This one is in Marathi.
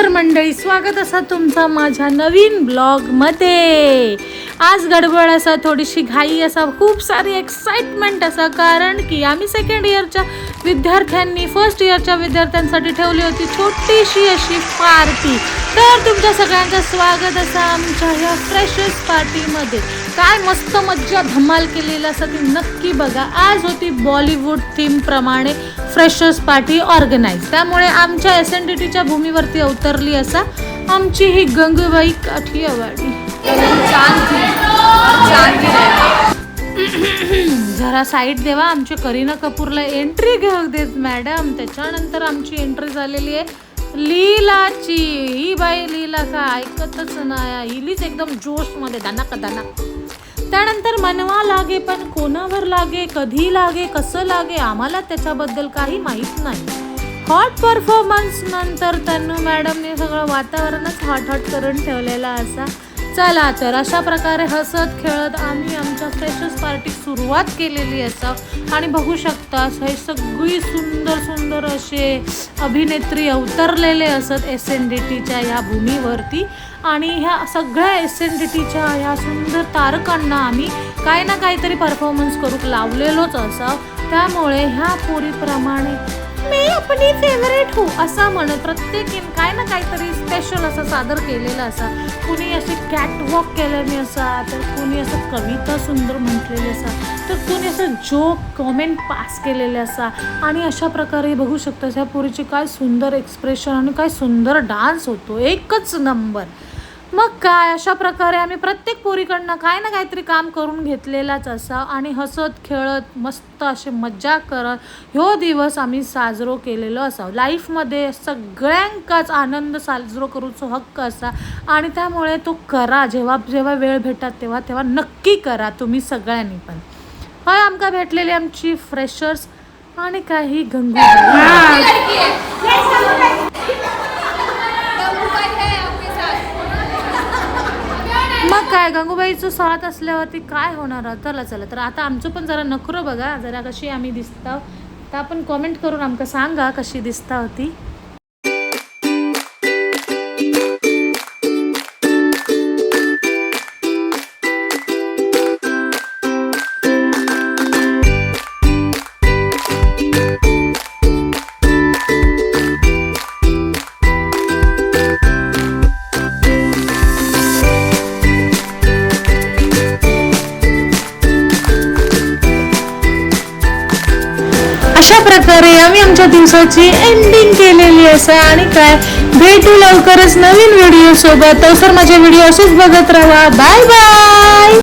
तर मंडळी स्वागत असा तुमचा माझ्या नवीन ब्लॉगमध्ये आज गडबड असा थोडीशी घाई असा खूप सारी एक्साइटमेंट असा कारण की आम्ही सेकंड इयरच्या विद्यार्थ्यांनी फर्स्ट इयरच्या विद्यार्थ्यांसाठी ठेवली होती छोटीशी अशी पार्टी तर तुमच्या सगळ्यांचं स्वागत असं आमच्या ह्या फ्रेशर्स पार्टीमध्ये काय मस्त मज्जा धमाल केलेलं असं ती नक्की बघा. आज होती बॉलिवूड थीम प्रमाणे फ्रेशर्स पार्टी ऑर्गनाईज. त्यामुळे आमच्या एस एन डी टीच्या भूमीवरती अवतरली असा आमची ही गंगूबाई काठियावाडी जरा साईड देवा आमच्या करीना कपूरला एंट्री घेऊ देत मॅडम त्याच्यानंतर आमची एंट्री झालेली आहे. लीलाची ही बाई लीला का ऐकतच नाही. हिलीच एकदम जोशमध्ये दाना दाना. त्यानंतर मनवा लागे पण कोणावर लागे कधी लागे कसं लागे आम्हाला त्याच्याबद्दल काही माहीत नाही. हॉट परफॉर्मन्स नंतर तन्नू मॅडमने सगळं वातावरणच हॉट हॉट करून ठेवलेलं असा. चला तर अशा प्रकारे हसत खेळत आम्ही आमच्या फ्रेशर्स पार्टी सुरुवात केलेली असा आणि बघू शकता हे सगळी सुंदर सुंदर असे अभिनेत्री अवतरलेले असत एस एन डी टीच्या ह्या भूमीवरती. आणि ह्या सगळ्या एस एन डी टीच्या ह्या सुंदर तारकांना आम्ही काही ना काहीतरी परफॉर्मन्स करूक लावलेलोच असा त्यामुळे ह्या पोरीप्रमाणे मी आपली फेवरेट हो असं म्हणत प्रत्येकीन काय ना काहीतरी स्पेशल असं सादर केलेलं असा. कुणी अशी कॅटवॉक केल्याने असा तर कुणी असं कविता सुंदर म्हटलेली असा तर कुणी असं जोक कॉमेंट पास केलेले असा. आणि अशा प्रकारे बघू शकता ह्या पोरीचे काय सुंदर एक्सप्रेशन आणि काय सुंदर डान्स होतो. एकच नंबर मग काय अशा प्रकारे आम्ही प्रत्येक पोरीकडनं काय ना काहीतरी काम करून घेतलेलाच असा आणि हसत खेळत मस्त असे मज्जा करत ह्यो दिवस आम्ही साजरो केलेलो असा लाईफमध्ये सगळ्यांकाच आनंद साजरो करूचो हक्क असा आणि त्यामुळे तो करा. जेव्हा जेव्हा वेळ भेटत तेव्हा तेव्हा नक्की करा तुम्ही सगळ्यांनी पण. हय आमका भेटलेली आमची फ्रेशर्स आणि काही गंगू. काय? गंगूबाईचं साथ असल्यावरती काय होणार? चला चला. तर आता आमचं पण जरा नखरं बघा. जरा कशी आम्ही दिसता तर आपण कॉमेंट करून आमकां सांगा कशी दिसता होती. अशा प्रकारे आम्ही आमच्या दिवसाची एंडिंग केलेली असा आणि काय? भेटू लवकरच नवीन व्हिडिओ सोबत. तर माझे व्हिडिओ असेच बघत राहा. Bye bye